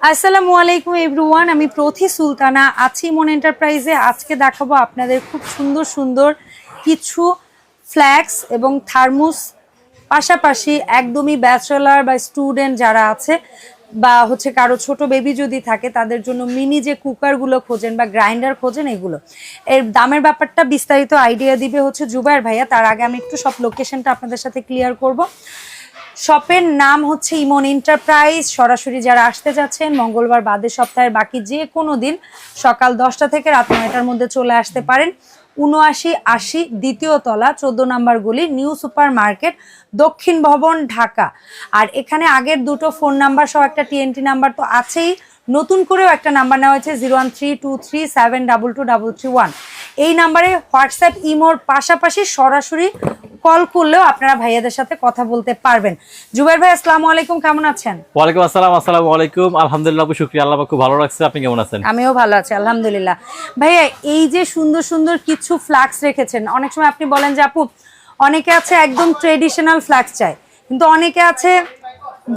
আসসালামু আলাইকুম এভরিওয়ান, আমি প্রথি সুলতানা আছি মন এন্টারপ্রাইজে। আজকে দেখাবো আপনাদের খুব সুন্দর সুন্দর কিছু ফ্ল্যাক্স এবং থার্মোস, পাশাপাশি একদমই ব্যাচেলার বা স্টুডেন্ট যারা আছে বা হচ্ছে কারও ছোট বেবি যদি থাকে, তাদের জন্য মিনি যে কুকারগুলো খোঁজেন বা গ্রাইন্ডার খোঁজেন এগুলো। এর দামের ব্যাপারটা বিস্তারিত আইডিয়া দিবে হচ্ছে জুবাইর ভাইয়া, তার আগে আমি একটু সব লোকেশনটা আপনাদের সাথে ক্লিয়ার করব। শপের নাম হচ্ছে ইমন এন্টারপ্রাইজ। সরাসরি যারা আসতে যাচ্ছেন, মঙ্গলবার বাদে সপ্তাহের বাকি যে কোনো দিন সকাল দশটা থেকে রাত নয়টার মধ্যে চলে আসতে পারেন। উনআশি আশি দ্বিতীয় তলা, চোদ্দ নাম্বার গুলি, নিউ সুপার মার্কেট, দক্ষিণ ভবন, ঢাকা। আর এখানে আগের দুটো ফোন নাম্বার সহ একটা টিএনটি নাম্বার তো আছেই। নতুন করেও একটা নাম্বার নেওয়া হয়েছে zero one three two three seven double two double three one. এই নাম্বারে হোয়াটসঅ্যাপ, ইমোর পাশাপাশি সরাসরি কল করলেও আপনারা ভাইয়াদের সাথে কথা বলতে পারবেন। জুবাইর ভাই আসসালামু আলাইকুম কেমন আছেন? ওয়ালাইকুম আসসালাম আসসালামু আলাইকুম। আলহামদুলিল্লাহ আপু শুক্রিয়া। আল্লাহ খুব ভালো লাগছে আপনি কেমন আছেন? আমিও ভালো আছি আলহামদুলিল্লাহ। ভাইয়া এই যে সুন্দর সুন্দর কিছু ফ্লাক্স রেখেছেন অনেক সময় আপনি বলেন যে আপু অনেকে আছে একদম ট্রেডিশনাল ফ্লাক্স চায় কিন্তু অনেকে আছে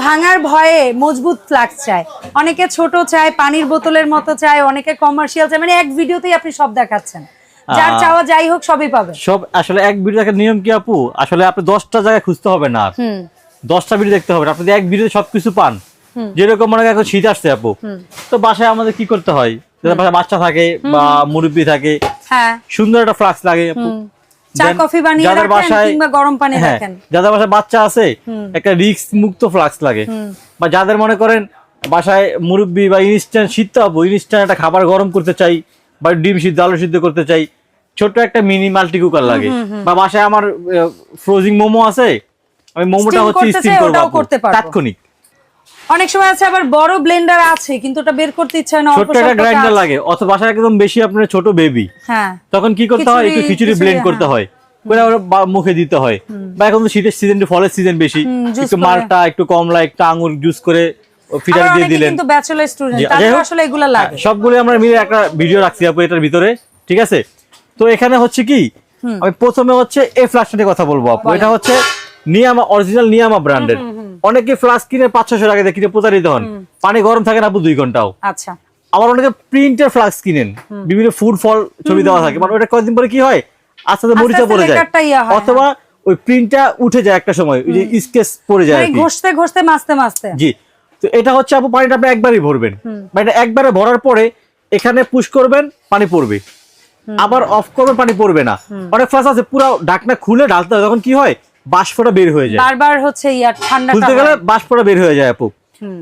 ভাঙার ভয়ে মজবুত ফ্লাক্স চায়। অনেকে ছোট চায় পানির বোতলের মতো চায় অনেকে কমার্শিয়াল চায় মানে এক ভিডিওতেই আপনি সব দেখাচ্ছেন। যার চাওয়া যাই হোক সবই পাবে। সব আসলে এক ভিডিও দেখার নিয়ম কি আপু? আসলে আপনি দশটা জায়গায় খুঁজতে হবে না দশটা ভিডিও দেখতে হবে। আপনি এক ভিডিওতে সবকিছু পান যেরকম মনে এখন শীত আসছে আপু তো বাসায় আমাদের কি করতে হয়? যাদের বাচ্চা থাকে বা মুরব্বী থাকে হ্যাঁ। সুন্দর একটা ফ্লাক্স লাগে আপু। যাদের বাসায় গরম পানি হ্যাঁ, যাদের বাসায় বাচ্চা আছে একটা রিস্ক মুক্ত ফ্লাক্স লাগে। বা যাদের মনে করেন বাসায় মুরব্বি বা ইনস্ট্যান্ট শীত তো আপু ইনস্ট্যান্ট একটা খাবার গরম করতে চাই বা ডিম সিদ্ধ আলু সিদ্ধ করতে চাই ছোট একটা মিনি মাল্টি কুকার লাগে। বা বাসায় আমার ফ্রোজিং মোমো আছে আমি মোমোটা হচ্ছে স্টিম করব। তাৎক্ষণিক। অনেক সময় আছে আবার বড় ব্লেন্ডার আছে কিন্তু ওটা বের করতে ইচ্ছা হয় না ছোট্ট একটা গ্রাইন্ডার লাগে অথবা বাসায় একদম বেশি আপনার ছোট বেবি হ্যাঁ। তখন কি করতে হয় একটু খিচুড়ি- ব্লেন্ড করতে হ্যাঁ। হয়। করে মুখে দিতে হয়। বা এখন তো শীতের সিজন ফলের সিজন বেশি। একটু মালটা একটু কমলা একটু আঙুর জুস করে ফিটার দিয়ে দিলেন। কিন্তু ব্যাচেলর স্টুডেন্ট তাদের আসলে এগুলো লাগে। হ্যাঁ, সবগুলো আমরা মিলে একটা ভিডিও রাখছি আপু এটার ভিতরে। ঠিক আছে? তো এখানে হচ্ছে কি? আমি প্রথমে হচ্ছে এই নিয়ে কথা বলব আপু। এটা হচ্ছে নিয়ামা অরিজিনাল নিয়ামা ব্র্যান্ডের অনেকে ফ্লাস্ক কিনে পাঁচ ছশো টাকা দিয়ে কিনে প্রতারিত হন। পানি গরম থাকে না আপু দুই ঘন্টাও। আচ্ছা। আবার অনেকে প্রিন্টের ফ্লাক্স কিনেন। বিভিন্ন ফুড ফল ছবি দেওয়া থাকে। মানে ওটা কয়েকদিন পরে কি হয়? আস্তে আস্তে মরিচা পড়ে যায়। হয়, অথবা ওই প্রিন্টটা উঠে যায় একটা সময়। ওই যে স্কেচ পড়ে যায় মানে ঘষতে ঘষতে মাছতে মাছতে জি। তো এটা হচ্ছে আপু পানিটা আপনি একবারই ভরবেন। মানে একবারে ভরার পরে এখানে পুশ করবেন পানি পড়বে। আবার অফ করবেন পানি পড়বে না। অনেক ফ্লাস আছে পুরো ঢাকনা খুলে ঢালতে হয় তখন কি হয়? বাষ্পটা বের হয়ে যায়। বারবার হচ্ছে ইয়া ঠান্ডাটা খুলতে গেলে বাষ্পটা বের হয়ে যায় আপু।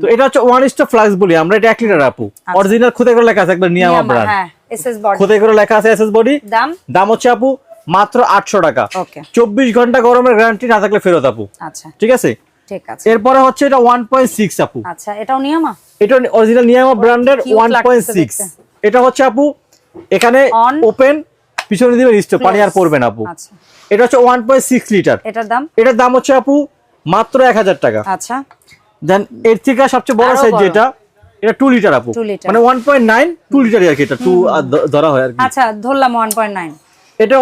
তো এটা হচ্ছে ওয়ান স্টার ফ্লাক্স বলি আমরা এটা এক লিটার আপু। অরিজিনাল খুদে করে লেখা আছে একবার নিয়ামা ব্র্যান্ড হ্যাঁ এসএস বডি খুদে করে লেখা আছে এসএস বডি দাম? দাম হচ্ছে আপু মাত্র আটশো টাকা। ওকে। চব্বিশ ঘণ্টা গরমের গ্যারান্টি না থাকলে ফেরত আপু। আচ্ছা। ঠিক আছে? ঠিক আছে। এরপরে হচ্ছে এটা ওয়ান পয়েন্ট সিক্স আপু। আচ্ছা এটাও নিয়মা? এটা অরিজিনাল নিয়ামা ব্র্যান্ডের cute ওয়ান পয়েন্ট সিক্স এটা হচ্ছে আপু এখানে. ওপেন পিছনে দিবেন স্টোভ পানি আর পড়বে না আপু। আচ্ছা। এটা হচ্ছে ওয়ান পয়েন্ট সিক্স লিটার এটার দাম? এটার দাম হচ্ছে আপু মাত্র এক হাজার টাকা। আচ্ছা। দেন এর থেকে সবচেয়ে বড় সাইজ যেটা এটা লিটার আপু। মানে one point nine two litre আর কি এটা টু ধরা হয় আর কি। আচ্ছা ধরলাম এটা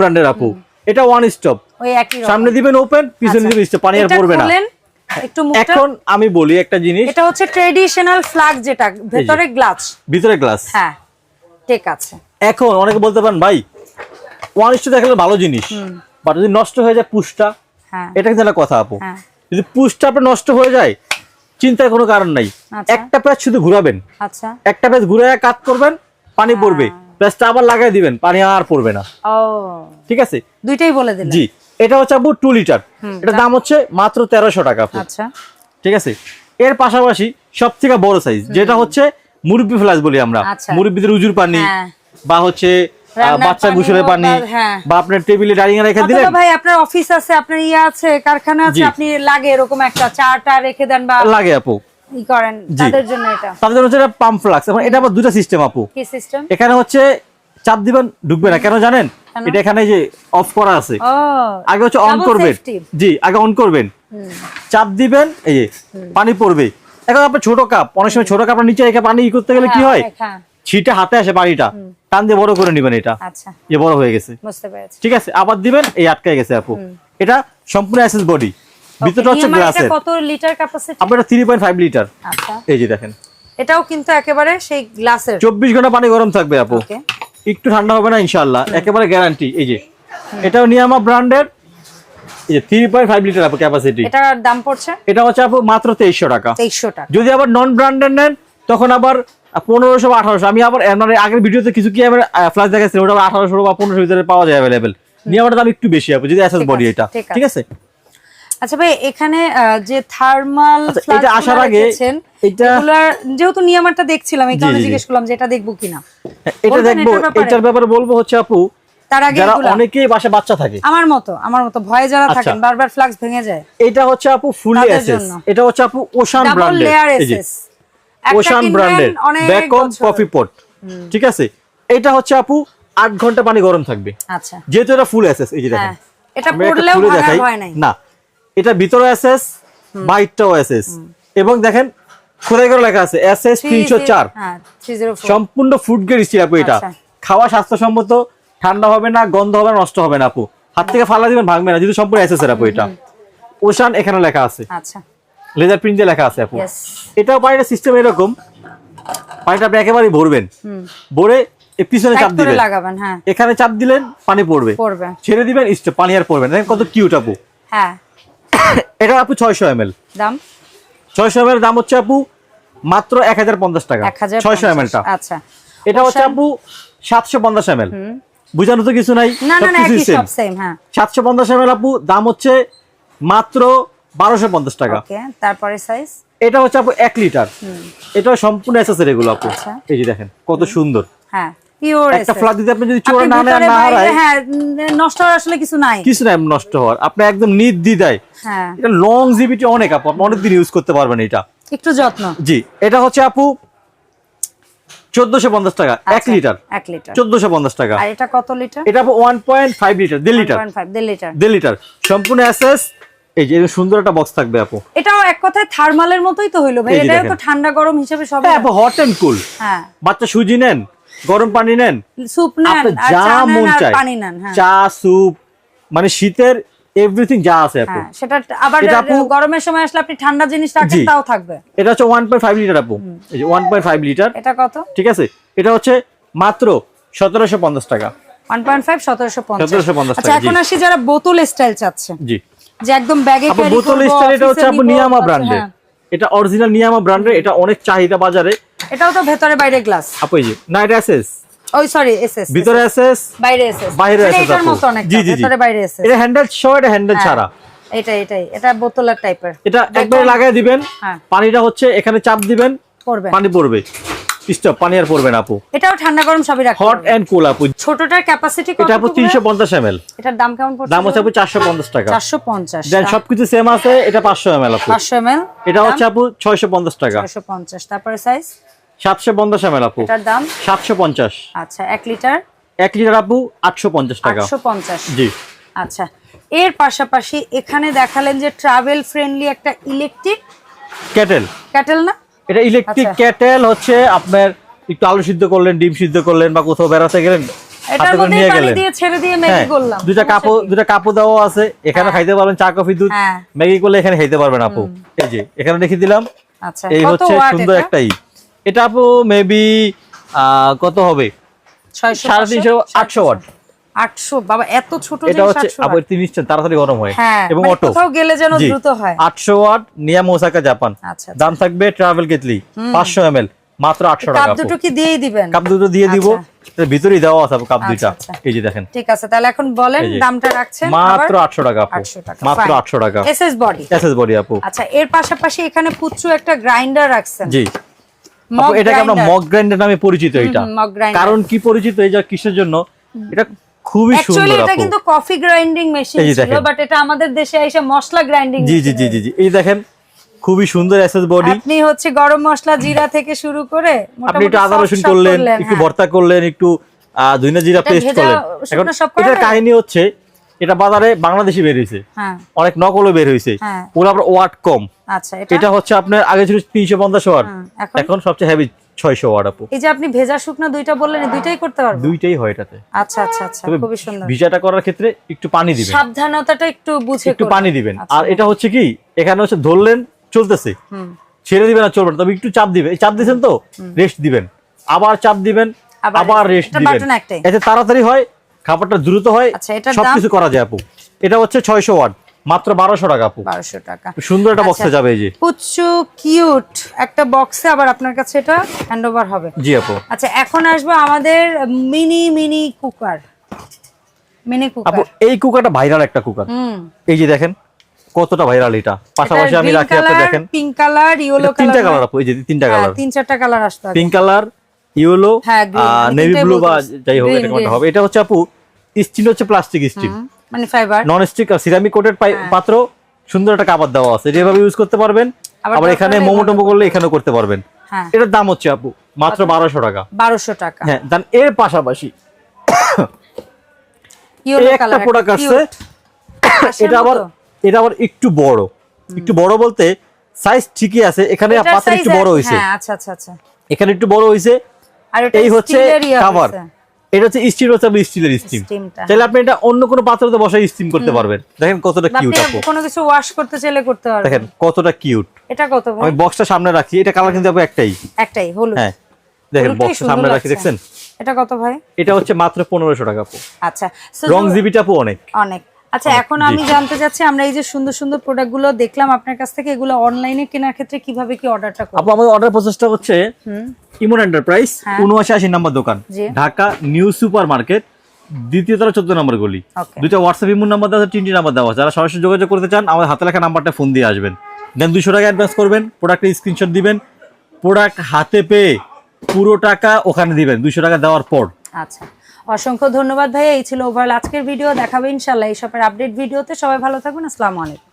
ব্র্যান্ডের আপু। এটা ওয়ান স্টপ ওই একই রকম। সামনে দিবেন ওপেন পিছনে আচ্ছা। দিবেন স্টপ পানি আর পড়বে না। একটু মুখটা। এখন আমি বলি একটা জিনিস। এটা হচ্ছে ট্রেডিশনাল ফ্ল্যাগ যেটা ভেতরে গ্লাস ভিতরে গ্লাস হ্যাঁ। ঠিক আছে। এখন অনেকে বলতে পারেন ভাই ওয়ান স্টপ দেখালে ভালো জিনিস বাট যদি নষ্ট হয়ে যায় পুষটা হ্যাঁ। এটা কিন্তু একটা কথা আপু। হ্যাঁ। যদি পুষটা আপনার নষ্ট হয়ে যায় চিন্তার কোনো কারণ নাই। আচ্ছা। একটা প্যাচ শুধু ঘুরাবেন। আচ্ছা। একটা প্যাচ ঘুরে কাট করবেন পানি পড়বে। প্যাচটা আবার লাগাই দিবেন পানি আর পড়বে না। ও। ঠিক আছে? দুইটাই বলে দিলেন। জি। এটা হচ্ছে আপু টু লিটার এটার দাম হচ্ছে মাত্র তেরোশো টাকা আপু। আচ্ছা। ঠিক আছে? এর পাশাপাশি সব থেকে বড় সাইজ যেটা হচ্ছে মুরব্বি ফ্লাস বলি আমরা। আচ্ছা। মুরব্বিদের উজুর পানি হ্যাঁ। বা হচ্ছে বাচ্চা গোসলের পানি বা- হ্যাঁ। বা আপনার টেবিলে ডাইনিং এ রেখে দিলেন? ভাই আপনার অফিস আছে আপনার ইয়ে আছে কারখানা আছে আপনি লাগে এরকম একটা চাটা রেখে দেন বা লাগে আপু। ই করেন তাদের জন্য এটা। তাদের জন্য এটা পাম্প ফ্লাক্স এখন এটা আবার দুটা সিস্টেম আপু। কি সিস্টেম এখানে হচ্ছে চাপ দিবেন ঢুকবে না। কেন জানেন? এটা এখানে যে অফ করা আছে। আগে হচ্ছে অন করবেন। জি আগে অন করবেন। চাপ দিবেন এই পানি পড়বে। এখন আপনার ছোট কাপ। অনেক সময় ছোট কাপটা নিচে রেখে পানি ই করতে গেলে কি হ্যাঁ, হয়? হ্যাঁ, ছিটে হাতে আসে পানিটা টান দিয়ে বড় করে নেবেন এটা। আচ্ছা। যে বড় হয়ে গেছে। ঠিক আছে আবার দিবেন এই আটকে গেছে আপু। এটা সম্পূর্ণ অ্যাসেস বডি ভিতরটা হচ্ছে গ্লাসের কত লিটার ক্যাপাসিটি আপনার থ্রি পয়েন্ট ফাইভ লিটার আচ্ছা। এই যে দেখেন। এটাও কিন্তু একেবারে সেই গ্লাসের চব্বিশ ঘণ্টা পানি গরম থাকবে আপু। একটু ঠান্ডা হবে না ইনশাল্লাহ একেবারে গ্যারান্টি এই যে। এটাও নিয়ামা ব্র্যান্ডের এই যে থ্রি পয়েন্ট ফাইভ লিটার আপু ক্যাপাসিটি এটার দাম পড়ছে? এটা হচ্ছে আপু মাত্র তেইশশো টাকা। তেইশশো টাকা। যদি আবার নন ব্র্যান্ডের নেন তখন আবার পনেরোশো বা আঠারোশো। আমি আবার মানে আগের ভিডিওতে কিছু কি আমার ফ্ল্যাশ দেখাচ্ছিলাম ওটা আঠারোশো বা পনেরোশো ভিতরে পাওয়া যায় অ্যাভেলেবেল দাম একটু বেশি আপু যদি অ্যাসেস বডি এটা। ঠিক আছে। আচ্ছা ভাই এখানে যে থার্মাল আচ্ছা, এটা আসার আগে এটা- যেহেতু নিয়মারটা দেখছিলাম এই কারণে। জিজ্ঞেস করলাম যে এটা দেখব কিনা। হ্যাঁ, এটা দেখব এটার ব্যাপারে বলব হচ্ছে আপু তার আগে যারা অনেকেই বাসায় বাচ্চা থাকে। আমার মতো আমার মতো ভয়ে যারা আচ্ছা। থাকেন বারবার ফ্লাক্স ভেঙে যায়। এটা হচ্ছে আপু ফুলি এসএস। এটা হচ্ছে আপু ওশান ব্র্যান্ডের। ওশান ব্র্যান্ডের ব্যাকন কফি পট ঠিক আছে? এটা হচ্ছে আপু আট ঘণ্টা পানি গরম থাকবে। আচ্ছা। যেহেতু এটা ফুল এসএস এই যে দেখেন। হ্যাঁ। এটা পড়লেও ভয় নাই। না এটা ভিতরে এসএস বাইরটাও এসএস। এবং দেখেন খোদাই করে লেখা আছে এসএস তিনশো চার। হ্যাঁ 304 সম্পূর্ণ ফুড গ্রেড স্টিল আপু এটা। আচ্ছা। খাওয়া স্বাস্থ্যসম্মত ঠান্ডা হবে না গন্ধ হবে না নষ্ট হবে না আপু। হাত থেকে ফালা দিবেন ভাঙবে না যদি সম্পূর্ণ এসএস এর আপু এটা। ওশান এখানে লেখা আছে। আচ্ছা। লেজার প্রিন্ট দিয়ে লেখা আছে আপু। এটাও পানিটা সিস্টেম এরকম। পানিটা আপনি একেবারেই ভরবেন। ভরে পিছনে চাপ দিবেন। লাগাবেন হ্যাঁ। এখানে চাপ দিলেন পানি পড়বে। পড়বে। ছেড়ে দিবেন স্টপ পানি আর পড়বে না। কত কিউট আপু। হ্যাঁ। এটা আপু ছয়শো এম এল দাম? ছয়শো এম দাম হচ্ছে আপু মাত্র এক হাজার পঞ্চাশ টাকা। এক হাজার ছয়শো এম টা। আচ্ছা। এটা হচ্ছে আপু সাতশো পঞ্চাশ এম এল বুঝানো তো কিছু নাই হ্যাঁ। সাতশো পঞ্চাশ এম আপু দাম হচ্ছে মাত্র বারোশো পঞ্চাশ টাকা। তারপরে সাইজ এটা হচ্ছে আপু এক লিটার। এটা সম্পূর্ণ এসেসের এগুলো আপু। আচ্ছা। এই যে দেখেন কত সুন্দর। হ্যাঁ একটা দিতে আপনি যদি চোরা না নেন না হারায় হ্যাঁ নষ্ট হওয়ার আসলে কিছু নাই। কিছু না নষ্ট হওয়ার। আপনি একদম হ্যাঁ। এটা লং জিবিটি অনেক আপু আপনি অনেকদিন ইউজ করতে পারবেন এটা। একটু যত্ন। জি এটা হচ্ছে আপু চোদ্দশো পঞ্চাশ টাকা এক আচ্ছা, লিটার। এক লিটার। চোদ্দশো পঞ্চাশ টাকা। আর এটা কত লিটার? এটা আপু ওয়ান পয়েন্ট ফাইভ লিটার দেড় লিটার। 1.5 দেড় লিটার। দেড় লিটার। সম্পূর্ণ অ্যাসেস এই যে সুন্দর একটা বক্স থাকবে আপু। এটাও এক কথায় থার্মালের মতোই তো হইল ভাই। দেখেন। তো ঠান্ডা গরম হিসেবে সব হ্যাঁ হট অ্যান্ড কুল হ্যাঁ। বাচ্চা সুজি নেন গরম পানি নেন। স্যুপ নেন যা মন চায়। পানি নেন হ্যাঁ। চা স্যুপ মানে শীতের এভরিথিং যা আছে আপু। হ্যাঁ সেটা আবার গরমের সময় আসলে আপনি ঠান্ডা জিনিস রাখেন তাও থাকবে। এটা হচ্ছে ওয়ান পয়েন্ট ফাইভ লিটার আপু। এই যে ওয়ান পয়েন্ট ফাইভ লিটার এটা কত? ঠিক আছে? এটা হচ্ছে মাত্র সতেরোশো পঞ্চাশ টাকা। 1.5 1750 1750 আচ্ছা এখন আসি যারা বোতল স্টাইল চাচ্ছে। জি। যে একদম ব্যাগে ক্যারি বোতল স্টার এটা হচ্ছে আপু নিয়ামা। ব্র্যান্ডের এটা অরিজিনাল নিয়ামা ব্র্যান্ডের এটা অনেক চাহিদা বাজারে। এটাও তো ভেতরে বাইরে গ্লাস আপু এই যে না এটা ওই সরি এসএস ভিতরে এসএস বাইরে এসএস বাইরে এসএস এটার মতো অনেক জি জি ভেতরে বাইরে এসএস এটা হ্যান্ডেল সহ এটা হ্যান্ডেল ছাড়া। এটাই এটাই এটা বোতলের টাইপের এটা একবারে লাগাই দিবেন। হ্যাঁ। পানিটা হচ্ছে এখানে চাপ দিবেন। করবে পানি পড়বে। স্টপ পানি আর পড়বে না আপু। এটাও ঠান্ডা গরম সবই রাখতে হট। এন্ড কুল আপু। ছোটটার ক্যাপাসিটি কত এটা আপু তিনশো পঞ্চাশ এম এটার দাম কেমন পড়ছে? দাম হচ্ছে আপু চারশো পঞ্চাশ টাকা। 450 দেন সবকিছু সেম আছে এটা পাঁচশো এম এল আপু। 500 ml এটা হচ্ছে আপু ছয়শো পঞ্চাশ টাকা। 450 তারপরে সাইজ সাতশো পঞ্চাশ এম এল আপু। এটার দাম? সাতশো পঞ্চাশ। আচ্ছা 1 লিটার? এক লিটার আপু আটশো পঞ্চাশ টাকা। 850 জি। আচ্ছা এর পাশাপাশি এখানে দেখালেন যে ট্রাভেল ফ্রেন্ডলি একটা ইলেকট্রিক ক্যাটেল ক্যাটেল না? এটা ইলেকট্রিক আচ্ছা। ক্যাটেল হচ্ছে আপনার একটু আলু সিদ্ধ করলেন ডিম সিদ্ধ করলেন বা কোথাও বেড়াতে গেলেন হাতে করে নিয়ে পানি গেলেন। ছেড়ে দিয়ে ম্যাগি করলাম। দুটা কাপড় দুটা কাপড় দেওয়া আছে। এখানে খাইতে পারবেন চা কফি দুধ। ম্যাগি করলে এখানে খাইতে পারবেন আপু। এই যে এখানে রেখে দিলাম। আচ্ছা এই হচ্ছে সুন্দর একটাই এটা আপু মেবি কত হবে? 600 সাড়ে তিনশো আটশো ওয়াট। 800 বাবা এত ছোট এটা হচ্ছে 800 তাড়াতাড়ি গরম হয়। হ্যাঁ এবং মানে অটো কোথাও গেলে যেন দ্রুত হয়। ওয়াট নিয়াম ওসাকা জাপান। আচ্ছা আচ্ছা। দাম থাকবে ট্রাভেল কেটলি মাত্র আটশো কাপ টাকা আপু। দুটো কি দিয়েই দিবেন? কাপ দুটো দিয়ে দিব। আচ্ছা। এর ভিতরেই দেওয়া আছে কাপ দুইটা। এই যে দেখেন। ঠিক আছে তাহলে এখন বলেন দামটা রাখছেন মাত্র আটশো টাকা আপু। মাত্র আটশো টাকা। এসএস বডি এসএস বডি আপু। আচ্ছা এর পাশাপাশি এখানে পুচ্ছু একটা গ্রাইন্ডার রাখছেন। জি। এটাকে আমরা মগ গ্রাইন্ডার নামে পরিচিত এটা। কারণ কি পরিচিত? এই যে কিসের জন্য? এটা খুবই সুন্দর এটা কিন্তু কফি গ্রাইন্ডিং মেশিন ছিল বাট এটা আমাদের দেশে এসে মশলা গ্রাইন্ডিং জি জি জি জি এই দেখেন খুবই সুন্দর এসএস বডি আপনি হচ্ছে গরম মশলা জিরা থেকে শুরু করে আপনি একটু আদা রসুন করলেন একটু হ্যাঁ। ভর্তা করলেন একটু ধইনা জিরা পেস্ট করলেন। এখন যায়? কাহিনী হচ্ছে এটা বাজারে বাংলাদেশি বের হয়েছে। হ্যাঁ। অনেক নকলও বের হয়েছে। হ্যাঁ। ওগুলো আপনার ওয়াট কম। আচ্ছা এটা হচ্ছে আপনার আগে ছিল তিনশো পঞ্চাশ ওয়াট। এখন? সবচেয়ে হেভি ছয়শো ওয়াট আপু। এই যে আপনি ভেজা শুকনো দুইটা বললেন দুইটাই করতে পারবেন দুইটাই হয় এটাতে। আচ্ছা আচ্ছা আচ্ছা খুবই সুন্দর। ভিজাটা করার ক্ষেত্রে একটু পানি দিবেন। সাবধানতাটা একটু বুঝে একটু পানি দিবেন। আর এটা হচ্ছে কি এখানে হচ্ছে ধরলেন চলতেছে। ছেড়ে দিবেন আর চলবে না তবে একটু চাপ দিবেন। চাপ দিয়েছেন তো? রেস্ট দিবেন। আবার চাপ দিবেন আবার আবার রেস্ট দিবেন। এতে তাড়াতাড়ি হয় খাবারটা দ্রুত হয় আচ্ছা, সবকিছু করা যায় আপু। এটা হচ্ছে ছয়শো ওয়াট মাত্র বারোশো টাকা আপু। বারোশো টাকা। সুন্দর একটা বক্সে আচ্ছা। যাবে এই যে। পুচ্ছু কিউট একটা বক্সে আবার আপনার কাছে এটা হ্যান্ড ওভার হবে। জি আপু। আচ্ছা এখন আসব আমাদের মিনি মিনি কুকার মিনি আপু কুকার এই কুকারটা ভাইরাল একটা কুকার এই যে দেখেন কতটা ভাইরাল এটা। পাশাপাশি আমি রাখি আপনি দেখেন। পিঙ্ক কালার ইয়েলো এটা তিনটা কালার কালার আপু এই যে তিনটা কালার তিন চারটা কালার আসতে পিঙ্ক কালার ইয়েলো হ্যাঁ, নেভি ব্লু বা যাই হোক এটা হবে। এটা হচ্ছে আপু স্টিল হচ্ছে প্লাস্টিক স্টিল মানে ফাইবার নন স্টিক আর সিরামিক কোটেড পাত্র সুন্দর একটা কাবার দেওয়া আছে। যেভাবে ইউজ করতে পারবেন আবার এখানে মোমো টোমো করলে এখানেও করতে পারবেন। হ্যাঁ। এটার দাম হচ্ছে আপু মাত্র বারোশো টাকা। বারোশো টাকা। হ্যাঁ দেন এর পাশাপাশি একটা প্রোডাক্ট আসছে এটা আবার এটা আবার একটু বড়। একটু বড় বলতে সাইজ ঠিকই আছে। এখানে পাত্র একটু বড় হয়েছে হ্যাঁ আচ্ছা আচ্ছা আচ্ছা। এখানে একটু বড় হয়েছে এই হচ্ছে কাভার। এটা হচ্ছে স্টিম হচ্ছে আপনি স্টিলের স্টিম তাহলে আপনি এটা অন্য কোনো পাত্রতে বসাই স্টিম করতে পারবেন। দেখেন কতটা কিউট আপু। কোনো কিছু ওয়াশ করতে চাইলে করতে পারবেন। দেখেন কতটা কিউট এটা কত আমি বক্সটা সামনে রাখি এটা কালার কিন্তু আপু একটাই। একটাই হলুদ। হ্যাঁ। দেখেন বক্সটা সামনে রাখি দেখছেন? এটা কত ভাই? এটা হচ্ছে মাত্র পনেরোশো টাকা আপু। আচ্ছা রং জিবিটা আপু অনেক। অনেক। আচ্ছা এখন আমি জানতে চাচ্ছি আমরা এই যে সুন্দর সুন্দর প্রোডাক্টগুলো দেখলাম আপনার কাছ থেকে এগুলো অনলাইনে কেনার ক্ষেত্রে কীভাবে কি অর্ডারটা করব? আপু আমাদের অর্ডার প্রসেসটা হচ্ছে ইমন এন্টারপ্রাইজ হ্যাঁ। উনআশি আশি নাম্বার দোকান ঢাকা নিউ সুপার মার্কেট দ্বিতীয় তলা চোদ্দ নম্বর গলি। দুইটা হোয়াটসঅ্যাপ ইমন নাম্বার দেওয়া আছে তিনটি নাম্বার দেওয়া আছে। যারা সরাসরি যোগাযোগ করতে চান আমাদের হাতে লেখা নাম্বারটা ফোন দিয়ে আসবেন। দেন দুশো টাকা অ্যাডভান্স করবেন প্রোডাক্টের স্ক্রিনশট দিবেন প্রোডাক্ট হাতে পেয়ে পুরো টাকা ওখানে দিবেন দুশো টাকা দেওয়ার পর। আচ্ছা। অসংখ্য ধন্যবাদ ভাইয়া, এই ছিল ওভারঅল আজকের ভিডিও দেখাবে ইনশাল্লাহ এই সবের আপডেট ভিডিওতে সবাই ভালো থাকুন, আসসালামু আলাইকুম।